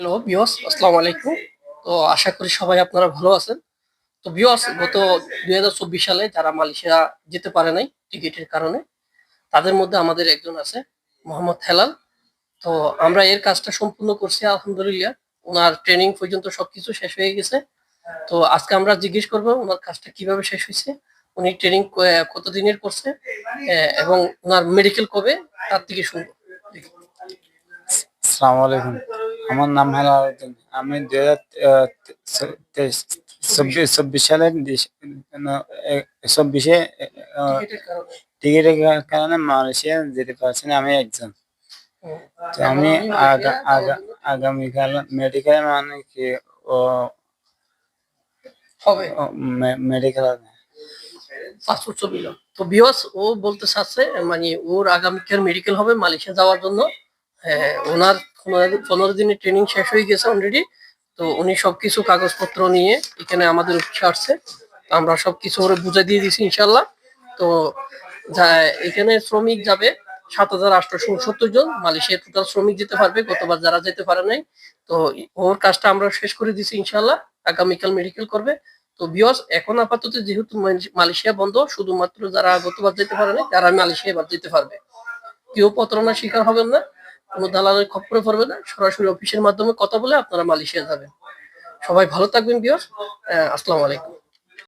Hello বিয়স আসসালামু আলাইকুম। তো আশা করি সবাই আপনারা ভালো আছেন। তো বিয়স গত দুই হাজার চব্বিশ সালে যারা মালয়েশিয়া যেতে পারে নাই টিকিটের কারণে, তাদের মধ্যে আমাদের একজন আছে, মোহাম্মদ হেলাল। তো আমরা এর কাজটা সম্পূর্ণ করছি, আলহামদুলিল্লাহ। ওনার ট্রেনিং পর্যন্ত সবকিছু শেষ হয়ে গেছে। তো আজকে আমরা জিজ্ঞেস করব ওনার কাজটা কীভাবে শেষ হয়েছে, উনি ট্রেনিং কতদিনের করছে এবং ওনার মেডিকেল কবে, তার থেকে শুনব। আসসালামু আলাইকুম। আমার নাম হেলালুদ্দিন আমি দুই হাজার চব্বিশ সালের এ- চব্বিশে টিকিটের কারণে। মালয়েশিয়া যেতে পারছি না আমি একজন। তো আমি আগামীকাল মেডিকেল মানে কি ও হবে। মেডিকেল পাসপোর্ট ছবি তো বিয়স ও বলতে চাচ্ছে মানে ওর আগামীকাল মেডিকেল হবে মালয়েশিয়া যাওয়ার জন্য। হ্যাঁ, ওনার পনেরো- দিনের ট্রেনিং শেষ হয়ে গেছে অলরেডি তো উনি সবকিছু কাগজপত্র নিয়ে এখানে আমাদের অফিসে আসছে। আমরা সবকিছু ওরা বুঝে দিয়ে দিছি ইনশাল্লাহ তো এখানে শ্রমিক যাবে সাত হাজার আটশো উনসত্তর জন। মালয়েশিয়া টোটাল শ্রমিক যেতে পারবে, গতবার যারা যেতে পারে নাই। তো ওর কাজটা আমরা শেষ করে দিছি ইনশাল্লাহ আগামীকাল মেডিকেল করবে। তো বিয়স এখন আপাতত যেহেতু মালয়েশিয়া- মালয়েশিয়া বন্ধ, শুধুমাত্র যারা গতবার যেতে পারে নাই, তারা মালয়েশিয়া এবার যেতে পারবে। কেউ প্রতারণার শিকার হবেন না। কোনো দালালের খপ্পরে পড়বে না, সরাসরি অফিসের মাধ্যমে কথা বলে আপনারা মালয়েশিয়া যাবেন। সবাই ভালো থাকবেন বিয়স আসসালামু আলাইকুম।